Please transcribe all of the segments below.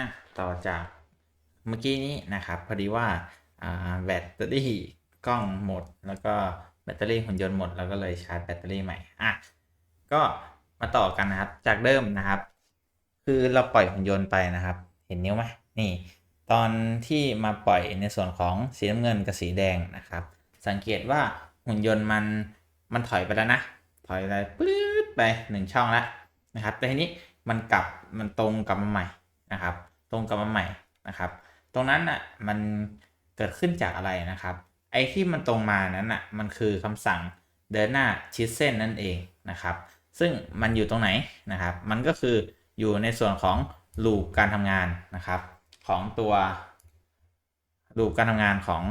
อะต่อจากเมื่อกี้นี้นะครับ พอดีว่าอ่าแบตเตอรี่กล้องหมด แล้วก็แบตเตอรี่หุ่นยนต์หมด แล้วก็เลยชาร์จแบตเตอรี่ใหม่อะก็มาต่อกันนะครับ จากเดิมนะครับ คือเราปล่อยหุ่นยนต์ไปนะครับ เห็นนิ้วไหมนี่ ตอนที่มาปล่อยในส่วนของสีน้ำเงินกับสีแดงนะครับ สังเกตว่าหุ่นยนต์มันมันถอยไปแล้วนะ ถอยไปปื๊ดไปหนึ่งช่องแล้วนะครับแต่ทีนี้มันกลับมันตรงกลับมาใหม่นะครับ ตรงกลับมาใหม่นะครับ ตรงนั้นอะมันเกิดขึ้นจากอะไรนะครับ ไอ้ที่มันตรงมานั้นอะมันคือคำสั่งเดินหน้าชิดเส้นนั่นเองนะครับ ซึ่งมันอยู่ตรงไหนนะครับ มันก็คืออยู่ในส่วนของลูปการทำงานนะครับ ของตัวลูปการทำงานของ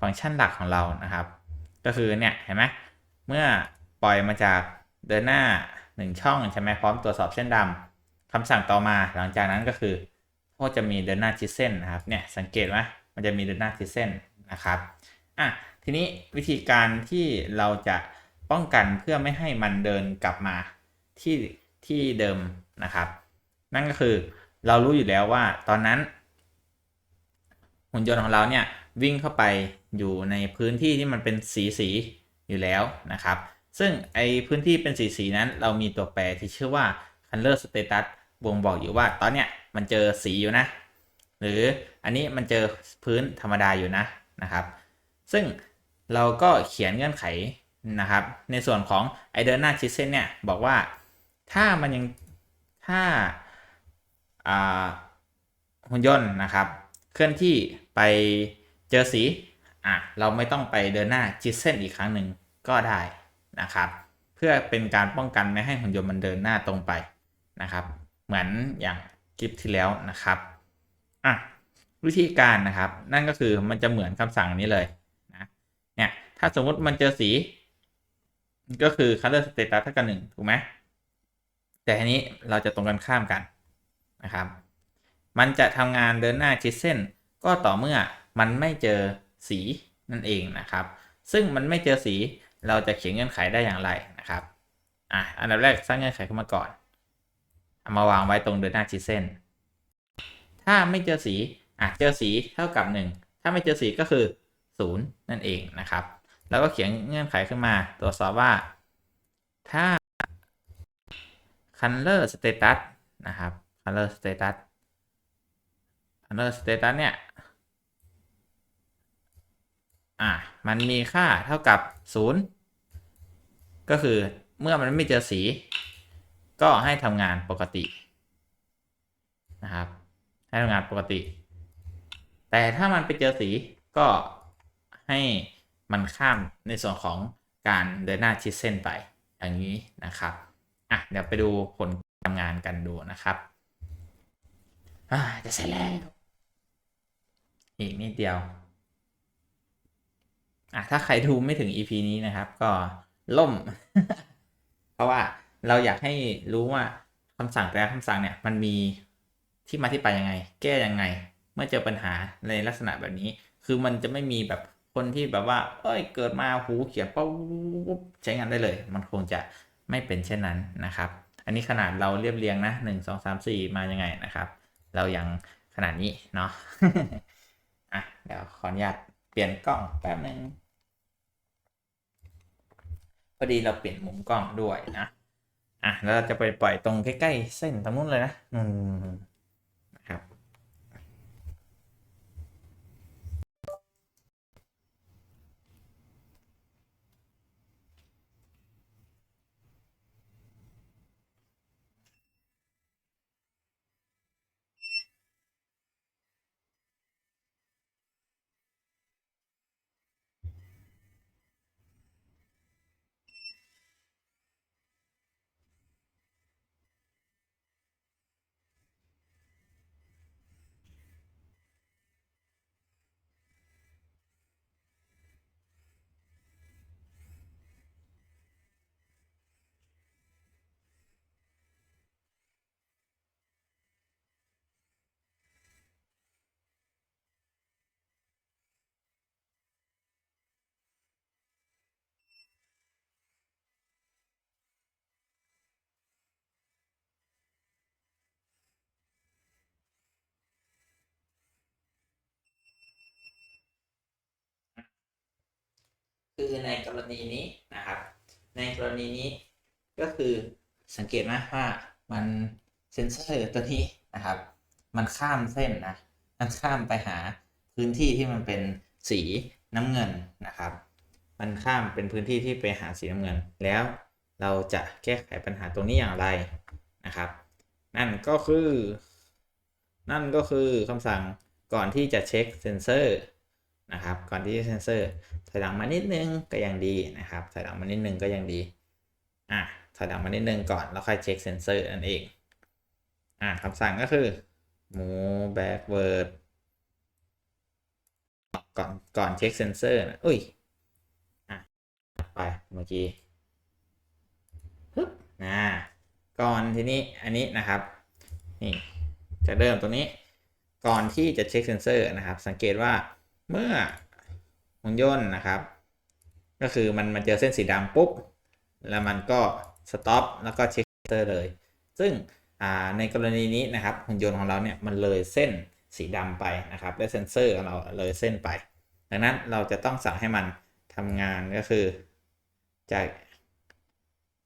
ฟังก์ชันหลักของเรานะครับ ก็คือเนี่ยเห็นไหมเมื่อปล่อยมาจากเดินหน้า 1 ช่องใช่ไหมพร้อมตรวจสอบเส้นดำคำสั่งต่อมาหลังจากนั้นก็คือ ก็จะมีเดินหน้าชิดเส้นนะครับเนี่ยสังเกตไหมมันจะมีเดินหน้าชิดเส้นนะครับอะทีนี้วิธีการที่เราจะป้องกันเพื่อไม่ให้มันเดินกลับมาที่ที่เดิมนะครับ นั่นก็คือเรารู้อยู่แล้วว่าตอนนั้นหุ่นยนต์ของเราเนี่ยวิ่งเข้าไปอยู่ในพื้นที่ที่มันเป็นสีสีอยู่แล้วนะครับ ซึ่งไอพื้นที่เป็นสีสีนั้นเรามีตัวแปรที่ชื่อว่า color status บ่งบอกอยู่ว่าตอนเนี้ย มันเจอสีอยู่นะ หรืออันนี้มันเจอพื้นธรรมดาอยู่นะนะครับ ซึ่งเราก็เขียนเงื่อนไขนะครับ ในส่วนของไอเดินหน้าชิดเส้นเนี่ยบอกว่าถ้ามันยังถ้าหุ่นยนต์นะครับ เคลื่อนที่ไปเจอสีอะเราไม่ต้องไปเดินหน้าชิดเส้นอีกครั้งหนึ่งก็ได้นะครับ เพื่อเป็นการป้องกันไม่ให้หุ่นยนต์มันเดินหน้าตรงไปนะครับ เหมือนอย่าง คลิปที่แล้วนะครับอะวิธีการนะครับ นั่นก็คือมันจะเหมือนคำสั่งนี้เลยนะเนี่ยถ้าสมมุติมันเจอสี ก็คือ color status เท่ากับหนึ่งถูกไหมแต่ทีนี้เราจะตรงกันข้ามกันนะครับ มันจะทำงานเดินหน้าชิดเส้น ก็ต่อเมื่อมันไม่เจอสีนั่นเองนะครับ ซึ่งมันไม่เจอสีเราจะเขียนเงื่อนไขได้อย่างไรนะครับอะอันดับแรกสร้างเงื่อนไขขึ้นมาก่อน มาวางไว้ตรงเดินหน้าชิดเส้น ถ้าไม่เจอสีอะเจอสีเท่ากับ 1 ถ้าไม่เจอสีก็คือ 0 นั่นเองนะครับ แล้วก็เขียนเงื่อนไขขึ้นมา ตรวจสอบว่า ถ้า color status นะครับ color status color status เนี่ยอะมันมีค่าเท่ากับ 0 ก็คือเมื่อมันไม่เจอสี ก็ให้ทำงานปกตินะครับ ให้ทำงานปกติ แต่ถ้ามันไปเจอสีก็ให้มันข้ามในส่วนของการเดินหน้าชิดเส้นไปอย่างนี้นะครับอะเดี๋ยวไปดูผลทำงานกันดูนะครับอ่าจะเสร็จแล้วอีกนิดเดียวอะถ้าใครดูไม่ถึง EP นี้นะครับ ก็ล่ม เพราะว่า เราอยากให้รู้ว่าคำสั่งแต่ละคำสั่งเนี่ยมันมีที่มาที่ไปยังไง แก้ยังไง เมื่อเจอปัญหาในลักษณะแบบนี้ คือมันจะไม่มีแบบคนที่แบบว่า เอ้ยเกิดมาหูเขียนปุ๊บใช้งานได้เลย มันคงจะไม่เป็นเช่นนั้นนะครับ อันนี้ขนาดเราเรียบเรียงนะหนึ่งสองสามสี่มายังไงนะครับ เรายังขนาดนี้เนาะอะเดี๋ยวขออนุญาตเปลี่ยนกล้องแป๊บนึงพอดีเราเปลี่ยนมุมกล้องด้วยนะ อะแล้วเราจะไปปล่อยตรงใกล้ๆเส้นตรงนู้นเลยนะอืม คือในกรณีนี้นะครับ ในกรณีนี้ก็คือสังเกตไหมว่ามันเซนเซอร์ตัวนี้นะครับ มันข้ามเส้นนะ มันข้ามไปหาพื้นที่ที่มันเป็นสีน้ำเงินนะครับ มันข้ามเป็นพื้นที่ที่ไปหาสีน้ำเงิน แล้วเราจะแก้ไขปัญหาตรงนี้อย่างไรนะครับ นั่นก็คือ นั่นก็คือคำสั่งก่อนที่จะเช็คเซนเซอร์ นะครับ ก่อนที่จะเซนเซอร์ถอยหลังมานิดนึงก็ยังดีนะครับถอยหลังมานิดนึงก็ยังดีอะถอยหลังมานิดนึงก่อนแล้วค่อยเช็คเซนเซอร์นั่นเองอะคำสั่งก็คือ move backward ก่อนก่อนเช็คเซนเซอร์นะอุ้ยอะไปเมื่อกี้ฮึบนะก่อนทีนี้อันนี้นะครับนี่จะเริ่มตรงนี้ ก่อนที่จะเช็คเซนเซอร์นะครับ สังเกตว่า เมื่อหุ่นยนต์นะครับ ก็คือมันมันเจอเส้นสีดำปุ๊บ แล้วมันก็สต็อปแล้วก็เช็คเซอร์เลย ซึ่งในกรณีนี้นะครับหุ่นยนต์ของเราเนี่ยมันเลยเส้นสีดำไปนะครับและเซนเซอร์ของเราเลยเส้นไป ดังนั้นเราจะต้องสั่งให้มันทำงานก็คือจาก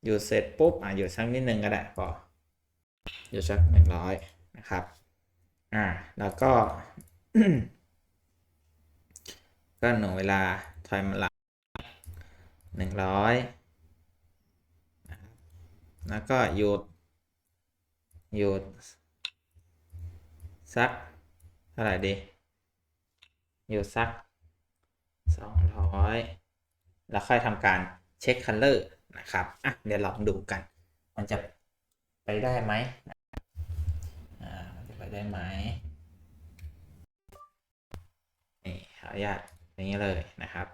หยุดเสร็จปุ๊บอะหยุดสักนิดนึงก็ได้พอหยุดสักหนึ่งร้อยนะครับอ่าแล้วก็ ก็หน่วงเวลาถอยมาหลังหนึ่งร้อยแล้วก็หยุด หยุด สักเท่าไหร่ดี หยุดสักสองร้อยแล้วค่อยทำการเช็คคัลเลอร์นะครับ อะ เดี๋ยวลองดูกัน มันจะไปได้ไหมอ่ามันจะไปได้ไหมนี่ขออนุญาต อย่างนี้เลยนะครับ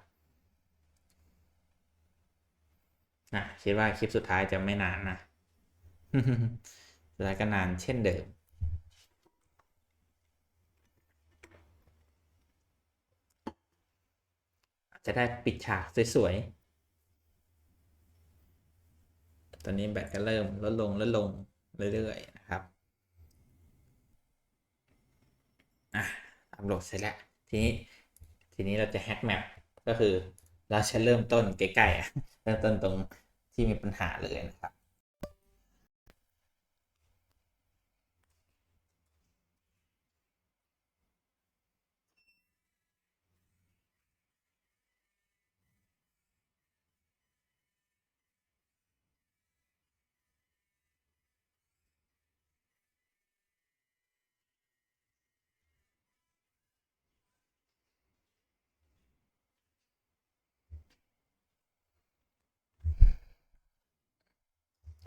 นะคิดว่าคลิปสุดท้ายจะไม่นานนะสุดท้ายก็นานเช่นเดิม จะได้ปิดฉากสวยๆ ตอนนี้แบตก็เริ่มลดลงลดลงเรื่อยๆนะครับอะอัปโหลดเสร็จแล้ว ทีนี้ ทีนี้เราจะแฮกแมปก็คือเราจะเริ่มต้นใกล้ๆอะเริ่มต้นตรงที่มีปัญหาเลยนะครับ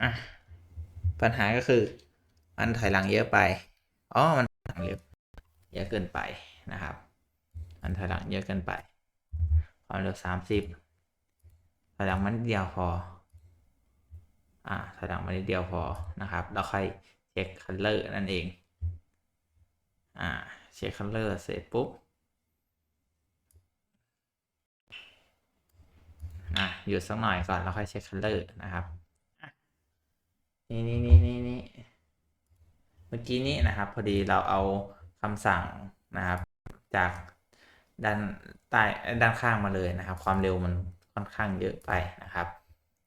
อะปัญหาก็คือ มันถอยหลังเยอะไปอ๋อมันถอยหลังเร็วเยอะเกินไปนะครับ มันถอยหลังเยอะเกินไป ความเร็วสามสิบถอยหลังมันนิดเดียวพออ่าถอยหลังมันนิดเดียวพอนะครับแล้วค่อยเช็คคัลเลอร์นั่นเอง อ่า เช็คคัลเลอร์เสร็จปุ๊บ อะหยุดสักหน่อยก่อน แล้วค่อยเช็คคัลเลอร์นะครับ นี่นี่นี่นี่นี่เมื่อกี้นี้นะครับ พอดีเราเอาคำสั่งนะครับ จากด้านใต้ด้านข้างมาเลยนะครับ ความเร็วมันค่อนข้างเยอะไปนะครับ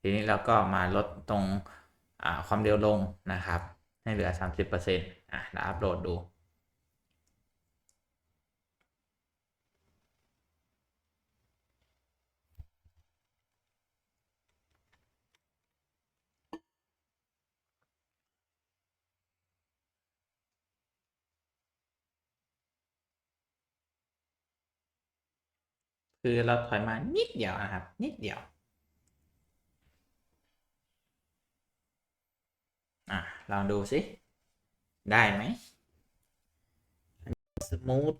ทีนี้เราก็มาลดตรงความเร็วลงนะครับ ให้เหลือ 30%อะแล้วอัปโหลดดู คือเราถอยมานิดเดียวนะครับ นิดเดียวอะลองดูสิ ได้ไหมสมูท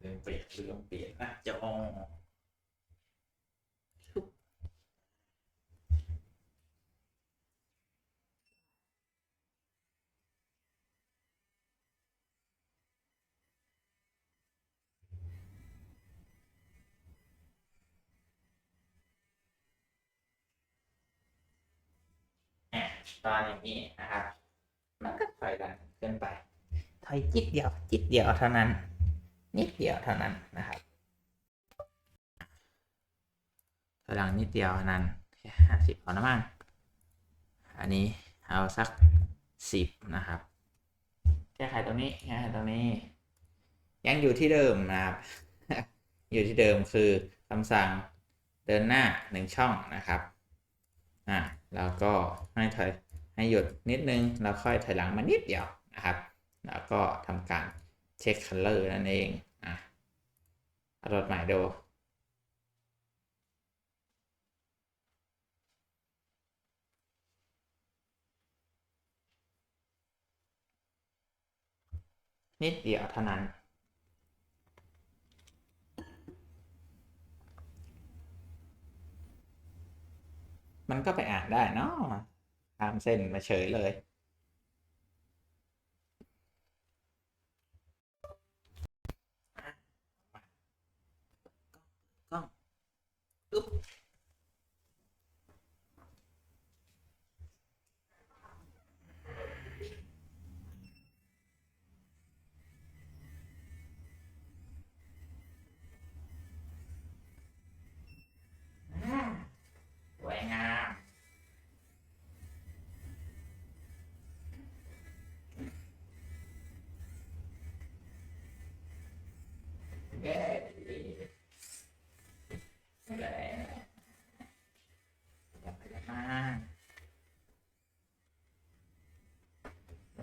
เรื่องเปลี่ยนเรื่องเปลี่ยนน้าจอชุบ ตอนอย่างนี้นะครับ มันก็ถอยหลังขึ้นไปถถอยจิตเดียว จิตเดียวเท่านั้น นิดเดียวเท่านั้นนะครับถอยหลังนิดเดียวเท่านั้นแค่ห้าสิบพอนะมั้งอันนี้เอาสักสิบนะครับ แก้ไขตรงนี้แก้ไขตรงนี้ ยังอยู่ที่เดิมนะครับ อยู่ที่เดิมคือคำสั่งเดินหน้าหนึ่งช่องนะครับ อ่าแล้วก็ให้ถอยให้หยุดนิดนึง แล้วค่อยถอยหลังมานิดเดียวนะครับ แล้วก็ทำการเช็คคัลเลอร์นั่นเองอะรถใหม่ดูนิดเดียวเท่านั้น มันก็ไปอ่านได้เนาะตามเส้นมาเฉยเลย กล้องอึ๊บ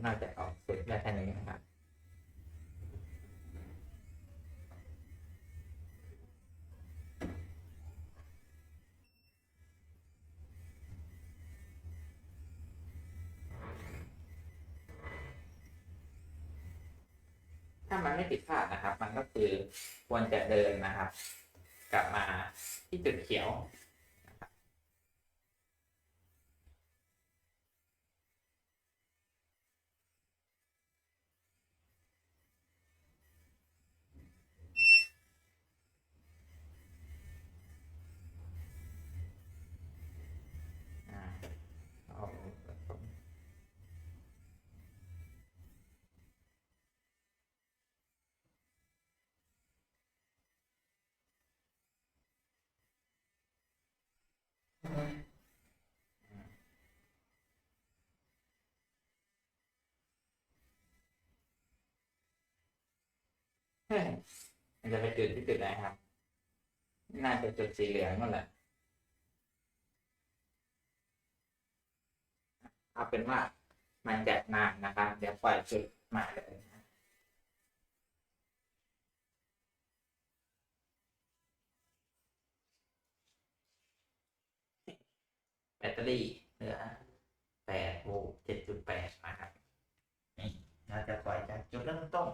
น่าจะออกสุดได้แค่นี้นะครับามันไม่ผิดพลาดนะครับ มันก็คือควรจะเดินนะครับ กลับมาที่จุดเขียว มันจะไปจุดที่จุดไหนครับ น่าจะจุดสีเหลืองนั่นแหละเอาเป็นว่ามันจะนานนะครับ เดี๋ยวปล่อยจุดมาเลย ตเตอรี่เหลือแปดโวลต์เจ็ดจุดแปดนะครับนี่เราจะปล่อยจากจุดเริ่มต้น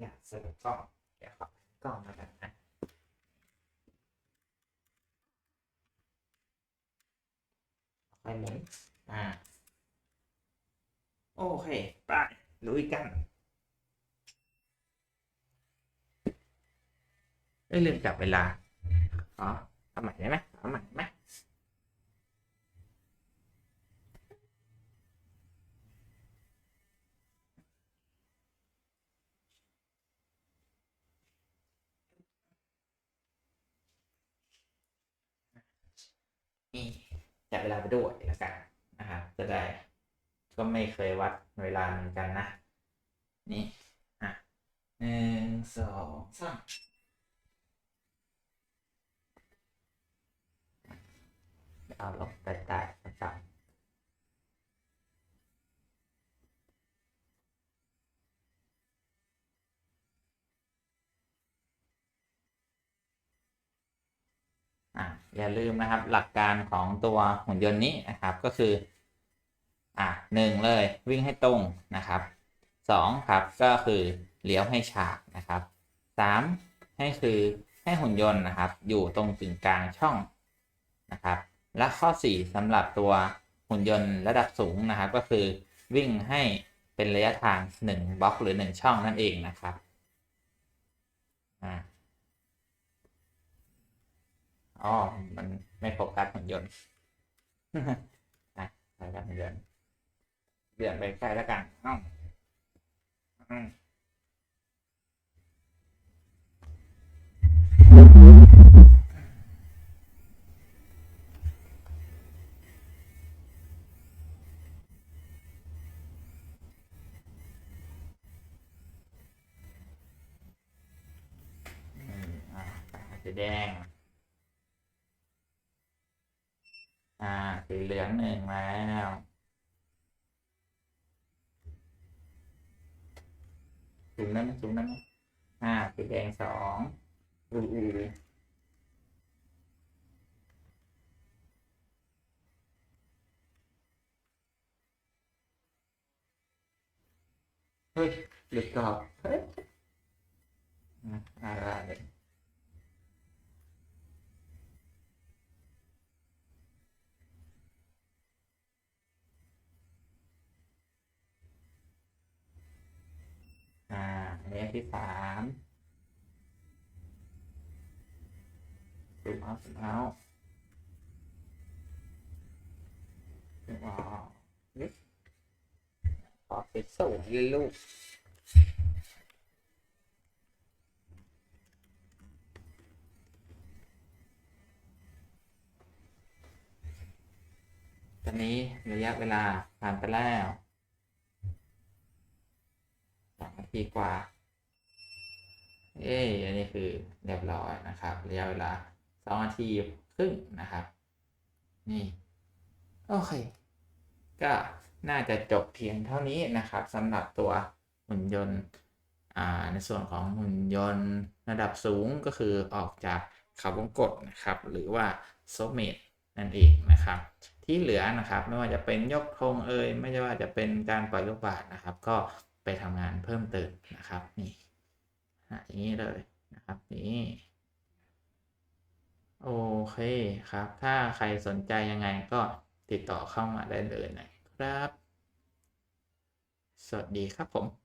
อยากสรุปกล้องเดี๋ยวขอกล้องมากันนะค่อยหมุนอ่า โอเค ไปลุยกันเอ้ยลืมจับเวลาอ๋อเอาใหม่ได้ไหมเอาใหม่ได้ไหม จับเวลาไปด้วยละกันนะครับจะได้ก็ไม่เคยวัดเวลาเหมือนกันนะ นี่อะหนึ่งสองสามเอาลงใต้ใต้ประจำ อย่าลืมนะครับหลักการของตัวหุ่นยนต์นี้นะครับก็คืออะหนึ่งเลยวิ่งให้ตรงนะครับสองครับก็คือเลี้ยวให้ฉากนะครับสามให้คือให้หุ่นยนต์นะครับ อยู่ตรงกึ่งกลางช่องนะครับ และข้อสี่สำหรับตัวหุ่นยนต์ระดับสูงนะครับ ก็คือวิ่งให้เป็นระยะทางหนึ่งบล็อกหรือหนึ่งช่องนั่นเองนะครับอ่า อ๋อ มันไม่โฟกัสหุ่นยนต์อะโฟกัสหุ่นยนต์เดือนไปใกล้แล้วกันน้องอืมอืมอ่าสีแดง สีเหลืองหนึ่งแล้วสูงนั้นไหมสูงนั้นไหมอ่าสีแดงสองอืออือเฮ้ยห อบเฮ้ยอะอะไรอ่าเลขที่สามสูงเอาสูงเอาสูงเอานี่ขอไปสูงเลยลูกตอนนี้ระยะเวลาผ่านไปแล้ว สองนาทีกว่า เอ้ยอันนี้คือเรียบร้อยนะครับระยะเวลาสองนาทีครึ่งนะครับ นี่ โอเค ก็น่าจะจบเพียงเท่านี้นะครับสำหรับตัวหุ่นยนต์อ่าในส่วนของหุ่นยนต์ระดับสูงก็คือออกจากเขาวงกตนะครับ หรือว่าโซเมตนั่นเองนะครับ ที่เหลือนะครับไม่ว่าจะเป็นยกธงเอ่ยไม่ว่าจะเป็นการปล่อยลูกบาศก์นะครับ ก็ ไปทำงานเพิ่มเติมนะครับนี่อะอย่างนี้เลยนะครับนี่โอเคครับ ถ้าใครสนใจยังไงก็ติดต่อเข้ามาได้เลยนะครับ สวัสดีครับผม